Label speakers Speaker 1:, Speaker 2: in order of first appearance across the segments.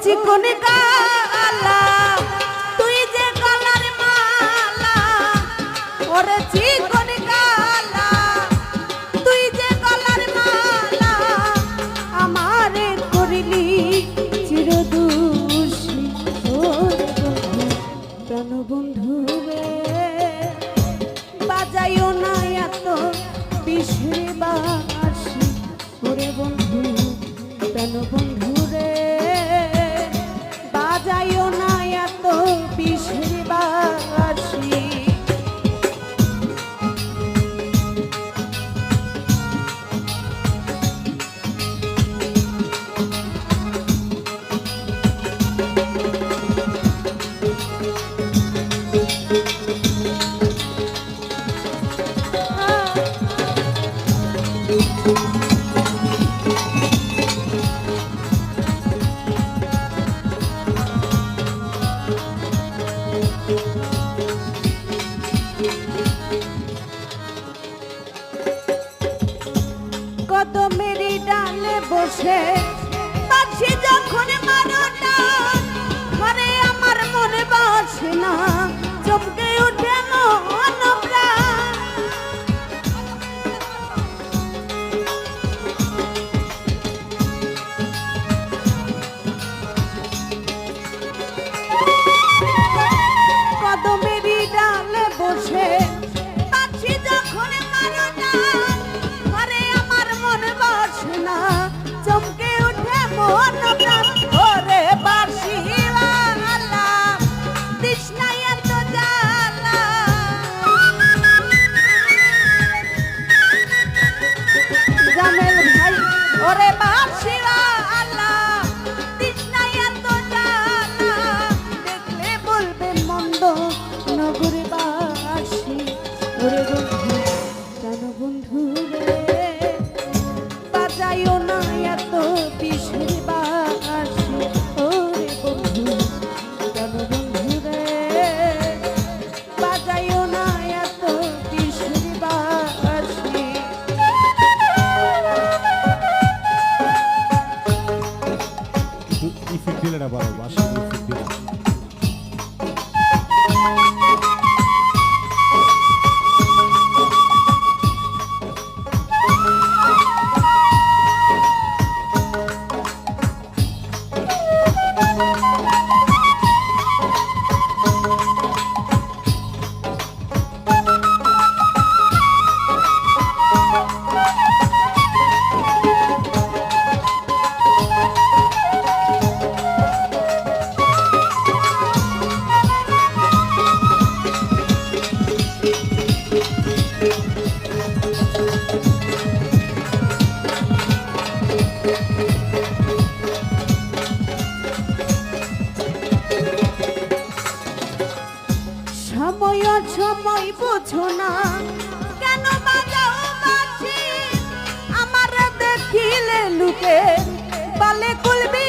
Speaker 1: চিকন তুই যে গলার মালা ওরে চিকন তুই যে গলার মালা আমারে করিলি চিরদুষী রে, বাজাইও না এত বিষে বাসি ওরে বন্ধু, প্রাণ কত মেরি ডালে বসে পাচ্ছি যখন মারোটা বাজাইও না এত বিষের সময় আমার দেখিলে লুকে বলে কুলবি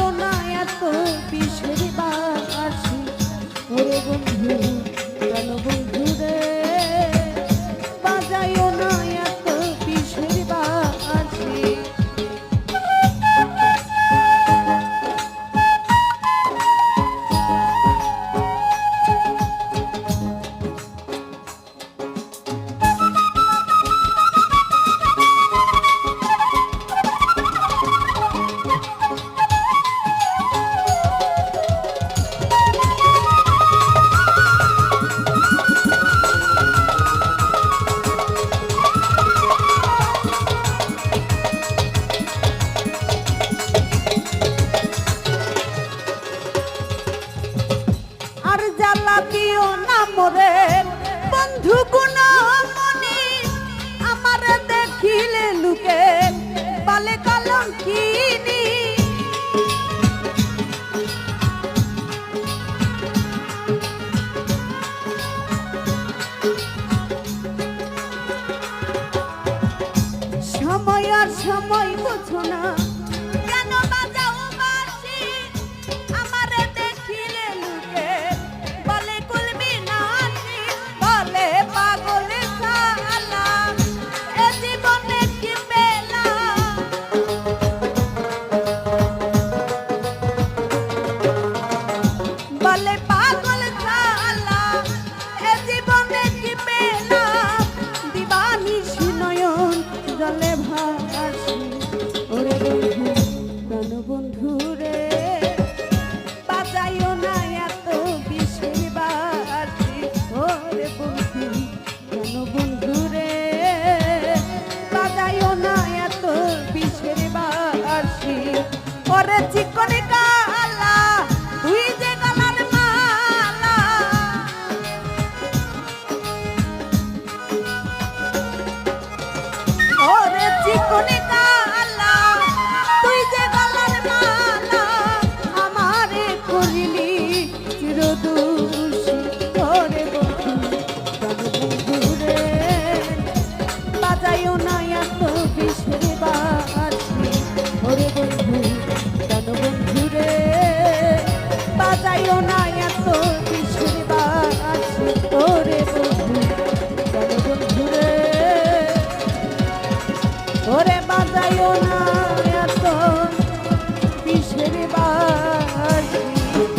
Speaker 1: বন্ধু কোন মনি আমার দেখিলে লুকে। বালে কলঙ্কিনী ওরে চিকনে